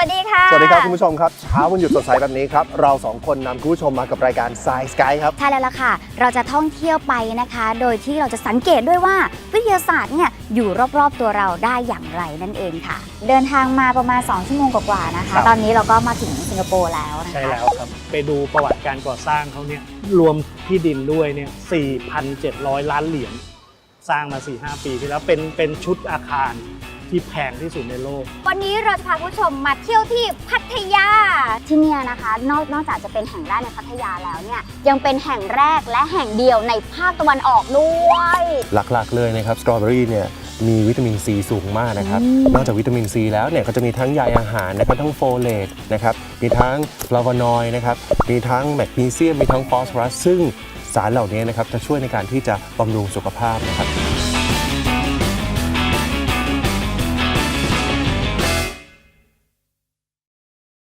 วัสดีค่ะ สวัสดีครับคุณผู้ชมครับเช้าวันหยุดสดใสแบบนี้ครับ เราสองคนนำคุณผู้ชมมากับรายการ Science Sky ครับ ใช่แล้วล่ะค่ะ เราจะท่องเที่ยวไปนะคะ โดยที่เราจะสังเกตด้วยว่าวิทยาศาสตร์เนี่ยอยู่รอบๆตัวเราได้อย่างไรนั่นเองค่ะ เดินทางมาประมาณ 2 ชั่วโมงกว่าๆนะครัคะบตอนนี้เราก็มาถึงสิงคโปร์แล้วนะคะ ใช่แล้วครับ ไปดูประวัติการก่อสร้างเขาเนี่ยรวมที่ดินด้วยเนี่ย 4,700 ล้านเหรียญสร้างมา 4-5 ปีที่แล้วเป็นเป็นชุดอาคาร ที่แพงที่สุดในโลก วันนี้เราจะพาคุณผู้ชมมาเที่ยวที่พัทยา ที่เนี่ยนะคะ นอกนอกจากจะเป็นแห่งแรกในพัทยาแล้วเนี่ยยังเป็นแห่งแรกและแห่งเดียวในภาคตะวันออกด้วย หลักๆเลยนะครับสตรอเบอรี่เนี่ยมีวิตามินซีสูงมากนะครับอืมนอกจากวิตามินซีแล้วเนี่ยก็จะมีทั้งใยอาหารนะครับทั้งโฟเลตนะครับ มีทั้งฟลาวานอยด์นะครับ มีทั้งแมกนีเซียม มีทั้งฟอสฟอรัส ซึ่งสารเหล่านี้นะครับจะช่วยในการที่จะบำรุงสุขภาพนะครับ